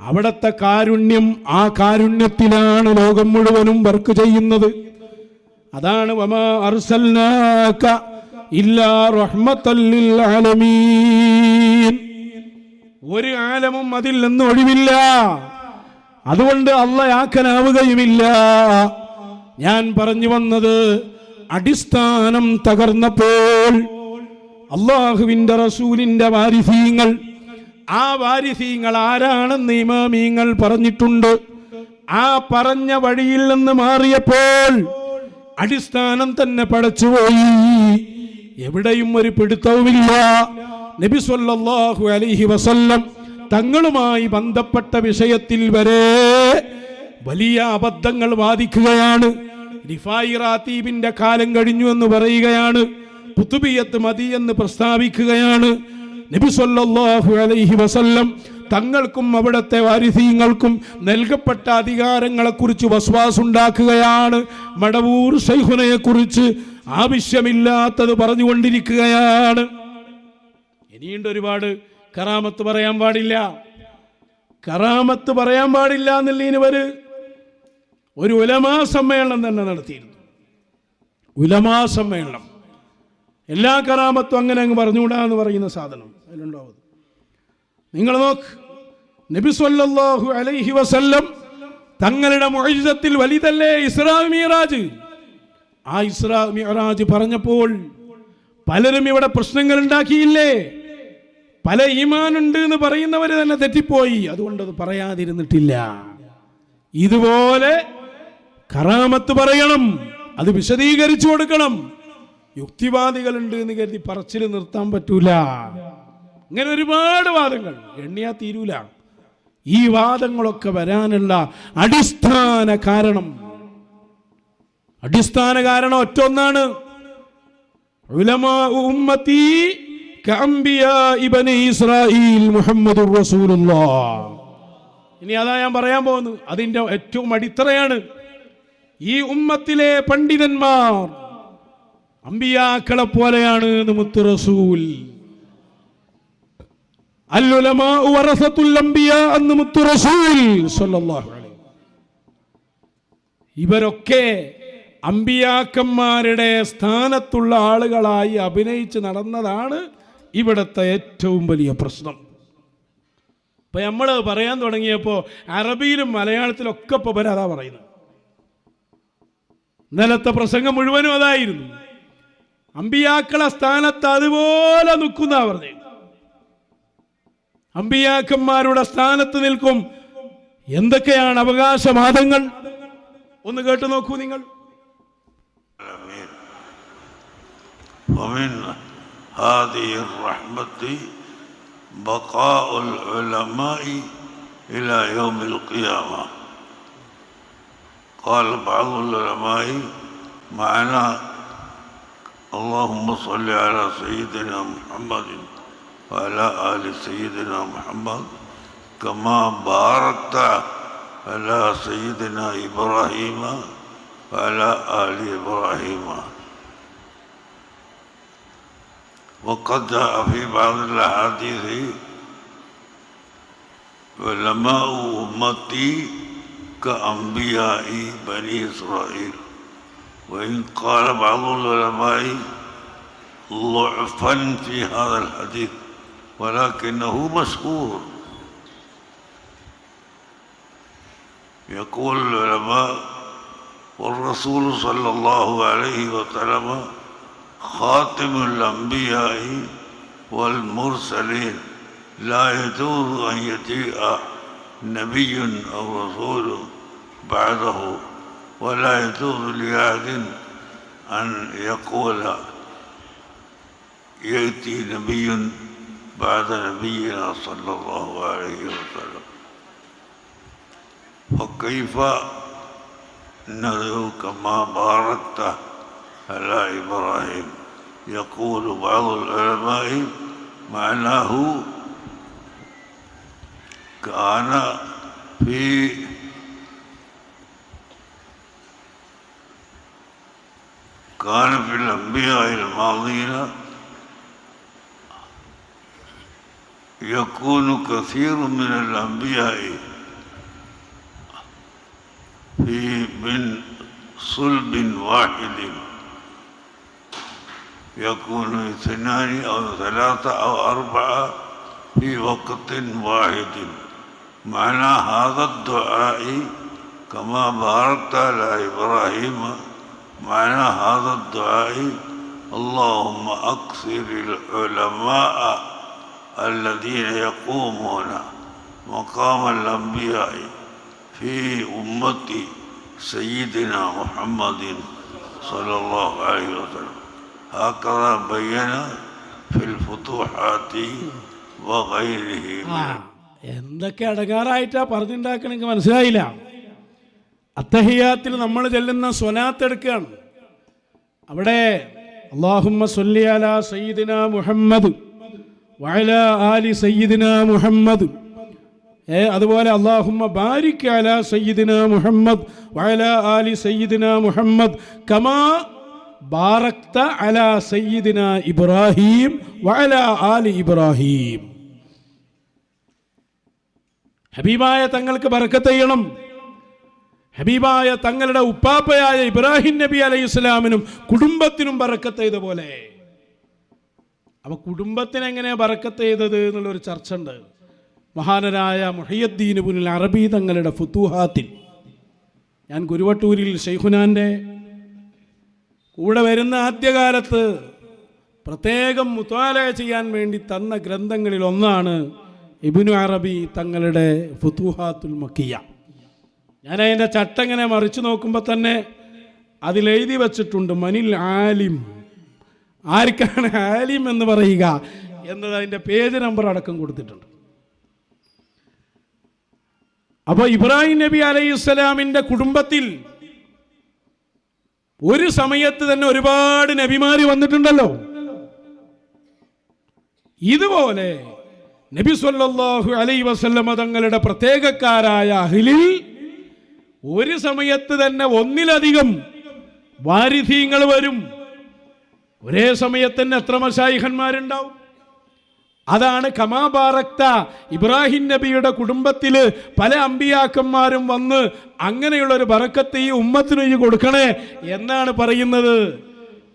അവിടത്തെ കാരുണ്യം ആ കാരുണ്യത്തിലാണ് ലോകം മുഴുവനും വർക്ക് ചെയ്യുന്നത്. അതാണ് ഒരു ആലമും അതിൽ നിന്ന് ഒഴിവില്ല. അതുകൊണ്ട് അള്ളയാക്കനാവുകയുമില്ല. ഞാൻ പറഞ്ഞു വന്നത് അടിസ്ഥാനം തകർന്നപ്പോൾ അള്ളാഹുവിന്റെ റസൂലിന്റെ വാരിസീങ്ങൾ ആ വാരിസീങ്ങൾ ആരാണെന്ന് ഇമാമീങ്ങൾ പറഞ്ഞിട്ടുണ്ട്. ആ പറഞ്ഞ വഴിയിൽ നിന്ന് മാറിയപ്പോൾ അടിസ്ഥാനം തന്നെ പടച്ചുപോയി. എവിടെയും ഒരു പിടുത്തവുമില്ല. നബി സല്ലല്ലാഹു അലൈഹി വസല്ലം തങ്ങളുമായി ബന്ധപ്പെട്ട വിഷയത്തിൽ വരെ വലിയ അബദ്ധങ്ങൾ വാദിക്കുകയാണ്. റിഫായി റാത്തീബിന്റെ കാലം കഴിഞ്ഞു എന്ന് പറയുകയാണ്. പുത്തുബിയത്ത് മതി എന്ന് പ്രസ്താവിക്കുകയാണ്. നബി സല്ലല്ലാഹു അലൈഹി വസല്ലം തങ്ങൾക്കും അവിടുത്തെ വാരിസീങ്ങൾക്കും നൽകപ്പെട്ട അധികാരങ്ങളെക്കുറിച്ച് വസ്വാസുണ്ടാക്കുകയാണ്. മടവൂർ ശൈഖുനയെ കുറിച്ച് ആവശ്യമില്ലാത്തത് പറഞ്ഞുകൊണ്ടിരിക്കുകയാണ്. ഇനിയുണ്ട് ഒരുപാട് കറാമത്ത് പറയാൻ പാടില്ല. കറാമത്ത് പറയാൻ പാടില്ല എന്നുള്ളതിന് ഒരു ഉലമാ സമ്മേളനം തന്നെ നടത്തിയിരുന്നു. ഉലമാ സമ്മേളനം. എല്ലാ കറാമത്തും അങ്ങനെ അങ്ങ് പറഞ്ഞുകൂടാ എന്ന് പറയുന്ന സാധനം അതിലുണ്ടാവും. നിങ്ങൾ നോക്ക് നബി സല്ലല്ലാഹു അലൈഹി വസല്ലം തങ്ങളുടെ മൊഴിജത്തിൽ വലുതല്ലേ ഇസ്രാ മിറാജ് ആ ഇസ്രാ മിറാജ് പറഞ്ഞപ്പോൾ പലരും ഇവിടെ പ്രശ്നങ്ങൾ ഉണ്ടാക്കിയില്ലേ? പല ഈമാനുണ്ട് എന്ന് പറയുന്നവർ തന്നെ തെറ്റിപ്പോയി. അതുകൊണ്ട് അത് പറയാതിരുന്നിട്ടില്ല. ഇതുപോലെ കറാമത്ത് പറയണം അത് വിശദീകരിച്ചു കൊടുക്കണം. യുക്തിവാദികളുണ്ട് എന്ന് കരുതി പറച്ചിൽ നിർത്താൻ പറ്റൂല. ഇങ്ങനെ ഒരുപാട് വാദങ്ങൾ. എണ്ണിയാ തീരൂല. ഈ വാദങ്ങളൊക്കെ വരാനുള്ള അടിസ്ഥാന കാരണം. അടിസ്ഥാന കാരണം ഒറ്റ ഒന്നാണ് ഉലമാ ഉമ്മത്തി കഅംബിയാഇ ഇസ്രായീൽ മുഹമ്മദുർ റസൂലുള്ളാഹ് ഇനി അതാ ഞാൻ പറയാൻ പോകുന്നു അതിന്റെ ഏറ്റവും അടിത്തറയാണ്. ഈ ഉമ്മത്തിലെ പണ്ഡിതന്മാർ അമ്പിയാക്കളെ പോലെയാണ് റസൂൽ. ഇവരൊക്കെ അമ്പിയാക്കന്മാരുടെ സ്ഥാനത്തുള്ള ആളുകളായി അഭിനയിച്ച് നടന്നതാണ് ഇവിടുത്തെ ഏറ്റവും വലിയ പ്രശ്നം. ഇപ്പം നമ്മൾ പറയാൻ തുടങ്ങിയപ്പോൾ അറബിയിലും മലയാളത്തിലും ഒക്കെ ഇപ്പൊ അതാ പറയുന്നത്. ഇന്നലത്തെ പ്രസംഗം മുഴുവനും അതായിരുന്നു. അമ്പിയാക്കളെ സ്ഥാനത്ത് അതുപോലെ നിൽക്കുന്ന പറഞ്ഞു അമ്പിയാക്കന്മാരുടെ സ്ഥാനത്ത് നിൽക്കും എന്തൊക്കെയാണ് അവകാശവാദങ്ങൾ ഒന്ന് കേട്ടു നോക്കൂ നിങ്ങൾ ومن هذه الرحمة بقاء العلماء إلى يوم القيامة قال بعض العلماء معنى اللهم صل على سيدنا محمد وعلى آل سيدنا محمد كما باركت على سيدنا إبراهيم وعلى آل إبراهيم. وقد جاء في بعض الأحاديث علماء أمتي كأنبياء بني إسرائيل. وإن قال بعض العلماء ضعفا في هذا الحديث ولكنه مشهور. يقول العلماء والرسول صلى الله عليه وسلم خاتم الأنبياء والمرسلين لا يجوز أن يجيء نبي أو رسول بعده. ولا يجوز لأحد أن يقول يأتي نبي بعد نبينا صلى الله عليه وسلم. فكيف ندعو كما باركت على إبراهيم؟ يقول بعض العلماء معناه كان في كان في الأنبياء الماضين يكون كثير من الأنبياء في من صلب واحد. يكون اثنان أو ثلاثة أو أربعة في وقت واحد. معنى هذا الدعاء كما باركت على إبراهيم معنى هذا الدعاء اللهم أكثر العلماء الذين يقومون مقام الأنبياء في أمة سيدنا محمد صلى الله عليه وسلم هكذا بين في الفتوحات وغيره ആ എന്തൊക്കെ അടങ്ങാറായിട്ടാ പറഞ്ഞുണ്ടാക്കണ എനിക്ക് മനസ്സിലായില്ല അത്തഹിയാത്തിൽ നമ്മൾ ചെല്ലുന്ന സ്വനാത്ത് എടുക്കുകയാണ്. അവിടെ അള്ളാഹുമ്മ സല്ലി അലാ സയ്യിദിന മുഹമ്മദ് വയല ആലി സയ്യിദിന മുഹമ്മദ്. ഏ അതുപോലെ അള്ളാഹുമ്മ ബാരിക് അല സയ്യിദിന മുഹമ്മദ് വയല ആലി സയ്യിദിന മുഹമ്മദ്. കമാ ബാറക്ത അല സയ്യിദിന ഇബ്രാഹിം വയല ആലി ഇബ്രാഹിം. ഹബീബായ തങ്ങൾക്ക് ബർക്കത്ത് ചെയ്യണം. ഹബീബായ തങ്ങളുടെ ഉപ്പാപ്പയായ ഇബ്രാഹിം നബി അലൈഹി ഇസ്ലാമിനും കുടുംബത്തിനും ബറക്കത്ത് ചെയ്തപോലെ അപ്പൊ കുടുംബത്തിന് എങ്ങനെ ബറക്കത്ത് എന്നുള്ളൊരു ചർച്ച ഉണ്ട് മഹാനരായ മുഹയ്യദ്ദീന് പുനിൽ അറബി തങ്ങളുടെ ഫുത്തൂഹാത്തിൽ ഞാൻ ഗുരുവട്ടൂരിൽ ഷെയ്ഖുനാന്റെ കൂടെ വരുന്ന ആദ്യകാലത്ത് പ്രത്യേകം മുത്താലയ ചെയ്യാൻ വേണ്ടി തന്ന ഗ്രന്ഥങ്ങളിൽ ഒന്നാണ് ഇബിനു അറബി തങ്ങളുടെ ഫുത്തൂഹാത്തുൽ മക്കിയ. ഞാൻ അതിന്റെ ചട്ടങ്ങനെ മറിച്ചു നോക്കുമ്പോൾ തന്നെ അതിലെഴുതി വച്ചിട്ടുണ്ട് മനിൽ ആലിം. ആർക്കാണ് ആലിം എന്ന് പറയുക? എന്നത് അതിന്റെ പേജ് നമ്പർ അടക്കം കൊടുത്തിട്ടുണ്ട്. അപ്പോൾ ഇബ്രാഹിം നബി അലൈഹി ഇസ്ലാമിന്റെ കുടുംബത്തിൽ ഒരു സമയത്ത് തന്നെ ഒരുപാട് നബിമാരി വന്നിട്ടുണ്ടല്ലോ. ഇതുപോലെ നബി സല്ലല്ലാഹു അലൈഹി വസല്ലമ തങ്ങളുടെ പ്രത്യേകക്കാരായ അഹിലിൽ ഒരു സമയത്ത് തന്നെ ഒന്നിലധികം വാരിധീങ്ങൾ വരും. ഒരേ സമയത്ത് തന്നെ എത്ര മഷായിഹന്മാരുണ്ടാവും അതാണ് കമാബാറക്ത ഇബ്രാഹിം നബിയുടെ കുടുംബത്തിൽ പല അമ്പിയാക്കന്മാരും വന്ന് അങ്ങനെയുള്ള ഒരു ബറക്കത്ത് ഈ ഉമ്മത്തിന് കൊടുക്കണേ എന്നാണ് പറയുന്നത്.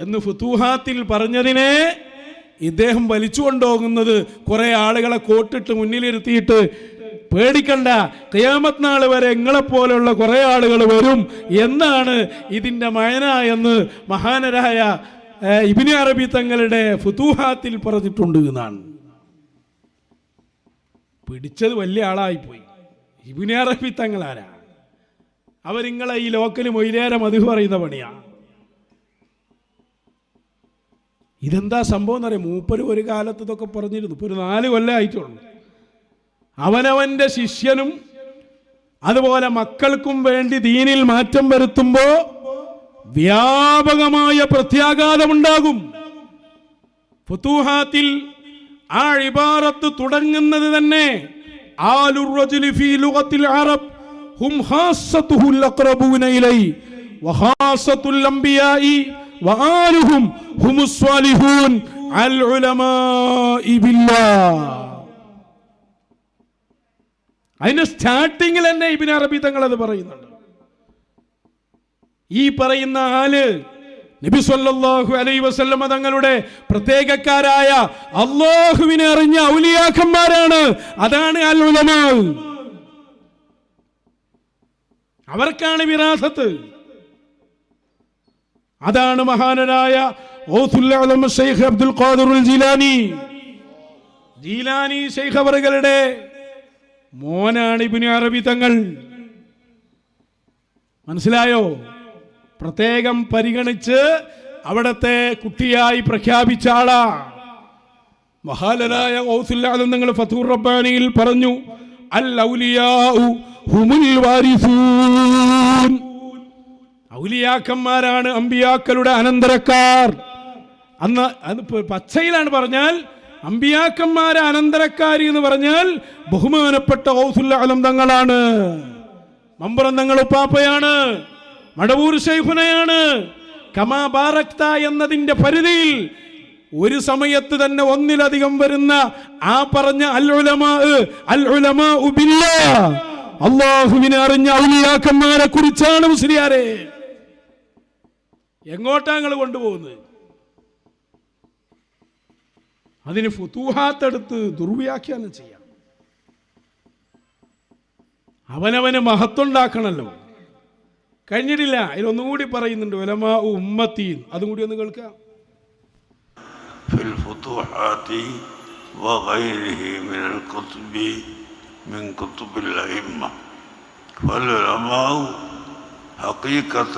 എന്ന് ഫുത്തൂഹാത്തിൽ പറഞ്ഞതിനെ ഇദ്ദേഹം വലിച്ചു കൊണ്ടുപോകുന്നത് കുറെ ആളുകളെ കോട്ടിട്ട് മുന്നിലിരുത്തിയിട്ട് പേടിക്കണ്ട. കയാമത് നാൾ വരെ നിങ്ങളെപ്പോലെയുള്ള കുറെ ആളുകൾ വരും എന്നാണ് ഇതിന്റെ മയന എന്ന് മഹാനരായ ഇബിനി അറബി തങ്ങളുടെ ഫുതൂഹാത്തിൽ പറഞ്ഞിട്ടുണ്ട് എന്നാണ്. പിടിച്ചത് വലിയ ആളായിപ്പോയി. ഇബിനി അറബി തങ്ങളാരാ? അവരിങ്ങളെ ഈ ലോക്കൽ മൊയിലേറെ മധു പറയുന്ന പണിയാ. ഇതെന്താ സംഭവം എന്നറിയാം? മൂപ്പര് ഒരു കാലത്ത് ഇതൊക്കെ പറഞ്ഞിരുന്നു. ഇപ്പൊ ഒരു നാല് കൊല്ലം ആയിട്ടുള്ളൂ അവനവന്റെ ശിഷ്യനും അതുപോലെ മക്കൾക്കും വേണ്ടി ദീനിൽ മാറ്റം വരുത്തുമ്പോൾ വ്യാപകമായ പ്രത്യാഘാതമുണ്ടാകും. ഫുതൂഹാത്തിൽ ആ ഇബാറത്ത് തുടങ്ങുന്നത് തന്നെ അറബ് ഹും ഇലൈ അംബിയാഇ അൽ അതിന്റെ സ്റ്റാർട്ടിങ്ങിൽ തന്നെ ഇബിൻ അറബി തങ്ങൾ അത് പറയുന്നുണ്ട്. ഈ പറയുന്ന ആൽ നബി സല്ലല്ലാഹു അലൈഹി വസല്ലമ തങ്ങളുടെ പ്രത്യേകക്കാരായ അള്ളാഹുവിനെ അറിഞ്ഞ ഔലിയാക്കന്മാരാണ്. അതാണ് അവർക്കാണ് വിരാസത്ത്. അതാണ് മഹാനരായ അലം ശൈഖ് അബ്ദുൽ ഖാദിറുൽ ജീലാനി. ജീലാനി ഷെയ്ഖ് അവറുകളുടെ മോനാണ് ഇബ്നു അറബി തങ്ങൾ. മനസ്സിലായോ? പ്രത്യേകം പരിഗണിച്ച് അവിടത്തെ കുട്ടിയായി പ്രഖ്യാപിച്ച ആളാ. മഹാലനായ ഔസുല്ലാദം നിങ്ങൾ ഫതൂർ റബ്ബാനിയിൽ പറഞ്ഞു അൽ ഔലിയാക്കന്മാരാണ് അമ്പിയാക്കളുടെ അനന്തരക്കാർ. അന്ന് പച്ചയിലാണ് പറഞ്ഞാൽ അമ്പിയാക്കന്മാരെ അനന്തരക്കാരി എന്ന് പറഞ്ഞാൽ ബഹുമാനപ്പെട്ട ഔസുല്ലാലം തങ്ങളാണ്. മമ്പുറം തങ്ങൾ ഉപ്പാപ്പയാണ്. മടവൂർ ഷെയ്ഫുനയാണ് കമാ ബാറക്ത എന്നതിന്റെ പരിധിയിൽ ഒരു സമയത്ത് തന്നെ ഒന്നിലധികം വരുന്ന ആ പറഞ്ഞ അള്ളാഹുവിനെ അറിഞ്ഞ ഔലിയാക്കന്മാരെ കുറിച്ചാണ് മുസ്ലിയാരെ. എങ്ങോട്ടാ നിങ്ങൾ കൊണ്ടുപോകുന്നത്? അതിന് ഫുതൂഹാത്തെടുത്ത് ദുർവ്യാഖ്യാനം ചെയ്യാം അവനവന് മഹത്വം ഉണ്ടാക്കണല്ലോ കഴിഞ്ഞിട്ടില്ല അതിലൊന്നും കൂടി പറയുന്നുണ്ട് ഒലമാ ഉമ്മത്തീൻ അതും കൂടി ഒന്ന് കേൾക്കാം في الفتوحات وغيره من الكتب من كتب الأئمة فالعلماء حقيقة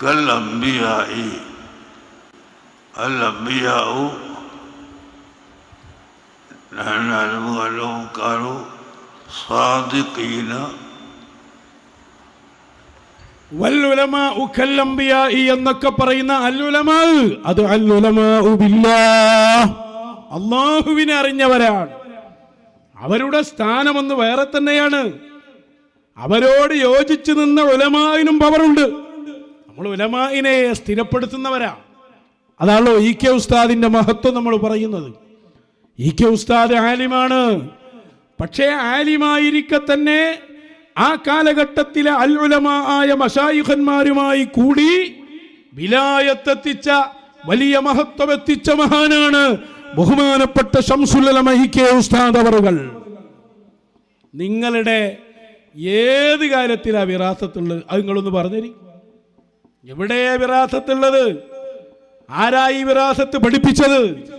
كالأنبياء الأنبياء نحن نعلم أنهم كانوا صادقين വല്ലുലമാ ഉക്കല്ലംബിയായി എന്നൊക്കെ പറയുന്ന അല്ലുലമാ അത് അല്ലുലമാ ബില്ലാ അള്ളാഹുവിനെ അറിഞ്ഞവരാണ് അവരുടെ സ്ഥാനമൊന്ന് വേറെ തന്നെയാണ് അവരോട് യോജിച്ചു നിന്ന ഉലമാവിനും പവറുണ്ട് നമ്മൾ ഉലമാവിനെ സ്ഥിരപ്പെടുത്തുന്നവരാ അതാണല്ലോ ഇ കെ ഉസ്താദിന്റെ മഹത്വം നമ്മൾ പറയുന്നത് ഇ കെ ഉസ്താദ് ആലിമാണ്. പക്ഷേ ആലിമായിരിക്കെ തന്നെ ആ കാലഘട്ടത്തിലെ അൽഉലമാ ആയ മഷായുഖന്മാരുമായി കൂടി വിലായത്തെത്തിച്ച വലിയ മഹത്വം എത്തിച്ച മഹാനാണ് ബഹുമാനപ്പെട്ട ഷംസുലമ ഇ ഉസ്താദ് അവറുകൾ. നിങ്ങളുടെ ഏത് കാര്യത്തിലാ വിറാസത്തുള്ളത്? അത് നിങ്ങളൊന്ന് പറഞ്ഞു എവിടെയാ വിറാസത്തുള്ളത്? ആരായി വിറാസത്ത് പഠിപ്പിച്ചത്?